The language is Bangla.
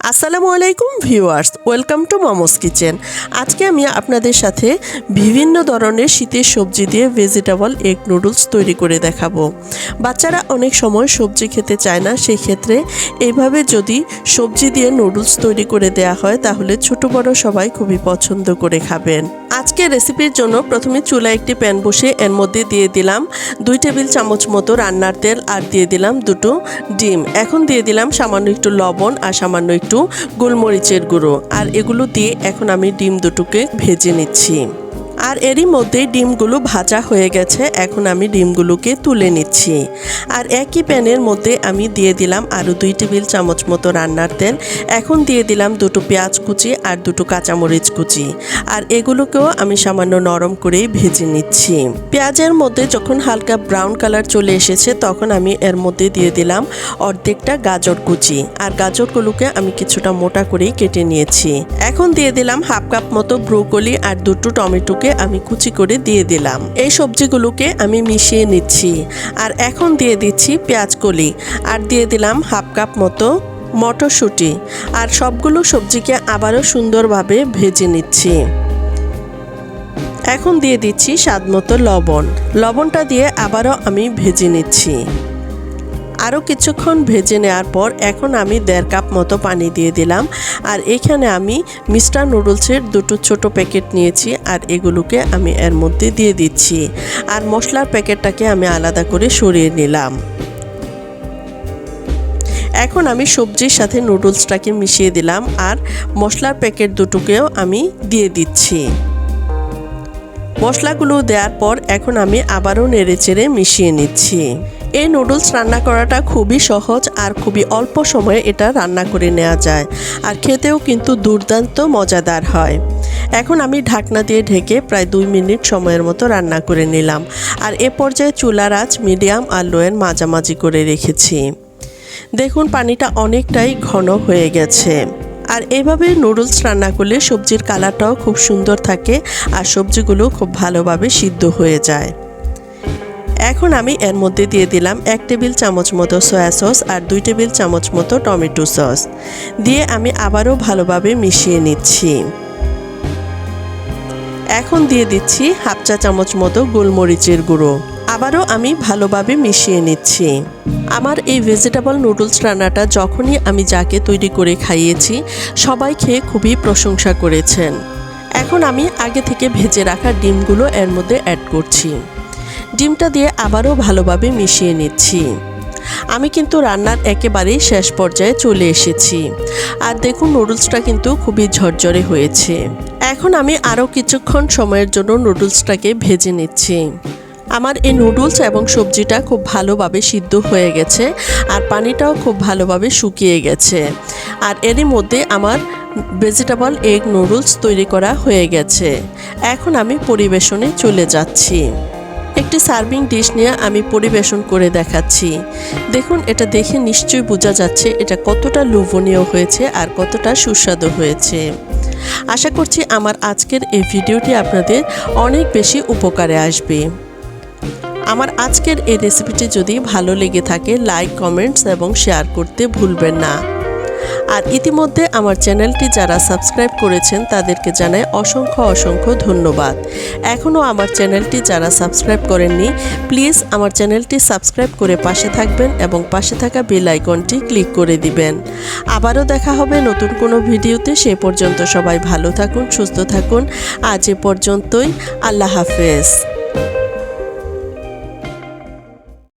আসসালামু আলাইকুম viewers, welcome to momos kitchen. আজকে আমি আপনাদের সাথে বিভিন্ন ধরনের শীতের সবজি দিয়ে ভেজিটেবল এগ নুডলস তৈরি করে দেখাবো। বাচ্চারা অনেক সময় সবজি খেতে চায় না সেই ক্ষেত্রে এইভাবে যদি সবজি দিয়ে নুডলস তৈরি করে দেয়া হয়, তাহলে ছোট বড় সবাই খুবই পছন্দ করে খাবেন। আজকে রেসিপির জন্য প্রথমে চুলা একটি প্যান বসে এর মধ্যে দিয়ে দিলাম দুই টেবিল চামচ মতো রান্নার তেল আর দিয়ে দিলাম দুটো ডিম। এখন দিয়ে দিলাম সামান্য একটু লবণ আর সামান্য একটু গোলমরিচের গুঁড়ো। আর এগুলো দিয়ে এখন আমি ডিম দুটোকে ভেজে নিচ্ছি। আর এরই মধ্যে ডিমগুলো ভাজা হয়ে গেছে। এখন আমি ডিমগুলোকে তুলে নিচ্ছি। আর একই প্যানের মধ্যে আমি দিয়ে দিলাম আরও দুই টেবিল চামচ মতো রান্নার তেল। এখন দিয়ে দিলাম দুটো পেঁয়াজ কুচি আর দুটো কাঁচামরিচ কুচি। আর এগুলোকেও আমি সামান্য নরম করেই ভেজে নিচ্ছি। পেঁয়াজের মধ্যে যখন হালকা ব্রাউন কালার চলে এসেছে, তখন আমি এর মধ্যে দিয়ে দিলাম অর্ধেকটা গাজর কুচি। আর গাজরগুলোকে আমি কিছুটা মোটা করেই কেটে নিয়েছি। এখন দিয়ে দিলাম হাফ কাপ মতো ব্রোকলি আর দুটো টমেটোকে আমি কুচি করে দিয়ে দিলাম। এই সবজিগুলোকে আমি মিশিয়ে নিচ্ছি। আর এখন দিয়ে দিচ্ছি পেঁয়াজ কলি। আর দিয়ে দিলাম হাফ কাপ মতো মটরশুঁটি। আর সবগুলো সবজিকে আবারও সুন্দরভাবে ভেজে নিচ্ছি। এখন দিয়ে দিচ্ছি স্বাদ মতো লবণ। লবণটা দিয়ে আবারও আমি ভেজে নিচ্ছি। আরও কিছুক্ষণ ভেজে নেওয়ার পর এখন আমি দেড় কাপ মতো পানি দিয়ে দিলাম। আর এখানে আমি মিস্টার নুডলসের দুটো ছোট প্যাকেট নিয়েছি আর এগুলোকে আমি এর মধ্যে দিয়ে দিচ্ছি। আর মশলার প্যাকেটটাকে আমি আলাদা করে সরিয়ে নিলাম। এখন আমি সবজির সাথে নুডলসটাকে মিশিয়ে দিলাম আর মশলার প্যাকেট দুটোকেও আমি দিয়ে দিচ্ছি। মশলাগুলো দেওয়ার পর এখন আমি আবারও নেড়েচেড়ে মিশিয়ে নিচ্ছি। এই নুডলস রান্না করাটা খুবই সহজ আর খুবই অল্প সময়ে এটা রান্না করে নেওয়া যায়। আর খেতেও কিন্তু দুর্দান্ত মজাদার হয়। এখন আমি ঢাকনা দিয়ে ঢেকে প্রায় দুই মিনিট সময়ের মতো রান্না করে নিলাম। আর এ পর্যায়ে চুলার আঁচ মিডিয়াম আর লোয়ের মাঝামাঝি করে রেখেছি। দেখুন, পানিটা অনেকটাই ঘন হয়ে গেছে। আর এইভাবে নুডলস রান্না করলে সবজির কালারটাও খুব সুন্দর থাকে আর সবজিগুলো খুব ভালোভাবে সিদ্ধ হয়ে যায়। এখন আমি এর মধ্যে দিয়ে দিলাম এক টেবিল চামচ মতো সয়া সস আর দুই টেবিল চামচ মতো টমেটো সস। দিয়ে আমি আবারও ভালোভাবে মিশিয়ে নিচ্ছি। এখন দিয়ে দিচ্ছি হাফ চা চামচ মতো গোলমরিচের গুঁড়ো। আবারও আমি ভালোভাবে মিশিয়ে নিচ্ছি। আমার এই ভেজিটেবল নুডলস রান্নাটা যখনই আমি যাকে তৈরি করে খাইয়েছি, সবাই খেয়ে খুবই প্রশংসা করেছেন। এখন আমি আগে থেকে ভেজে রাখা ডিমগুলো এর মধ্যে অ্যাড করছি। ডিমটা দিয়ে আবারও ভালোভাবে মিশিয়ে নিচ্ছি। আমি কিন্তু রান্নার একেবারেই শেষ পর্যায়ে চলে এসেছি। আর দেখুন, নুডলসটা কিন্তু খুবই ঝরঝরে হয়েছে। এখন আমি আরও কিছুক্ষণ সময়ের জন্য নুডলসটাকে ভেজে নিচ্ছি। আমার এই নুডলস এবং সবজিটা খুব ভালোভাবে সিদ্ধ হয়ে গেছে আর পানিটাও খুব ভালোভাবে শুকিয়ে গেছে। আর এরই মধ্যে আমার ভেজিটেবল এগ নুডলস তৈরি করা হয়ে গেছে। এখন আমি পরিবেশনে চলে যাচ্ছি। একটি সার্ভিং ডিশ নিয়ে আমি পরিবেশন করে দেখাচ্ছি। দেখুন, এটা দেখে নিশ্চয়ই বোঝা যাচ্ছে এটা কতটা লোভনীয় হয়েছে আর কতটা সুস্বাদু হয়েছে। আশা করছি আমার আজকের এই ভিডিওটি আপনাদের অনেক বেশি উপকারে আসবে। আমার আজকের এই রেসিপিটি যদি ভালো লেগে থাকে, লাইক, কমেন্টস এবং শেয়ার করতে ভুলবেন না। আর ইতিমধ্যে আমার চ্যানেলটি যারা সাবস্ক্রাইব করেছেন তাদেরকে জানাই অসংখ্য অসংখ্য ধন্যবাদ। এখনও আমার চ্যানেলটি যারা সাবস্ক্রাইব করেননি, প্লিজ আমার চ্যানেলটি সাবস্ক্রাইব করে পাশে থাকবেন এবং পাশে থাকা বেল আইকনটি ক্লিক করে দিবেন। আবারও দেখা হবে নতুন কোনো ভিডিওতে। সে পর্যন্ত সবাই ভালো থাকুন, সুস্থ থাকুন। আজ এ পর্যন্তই। আল্লাহ হাফেজ।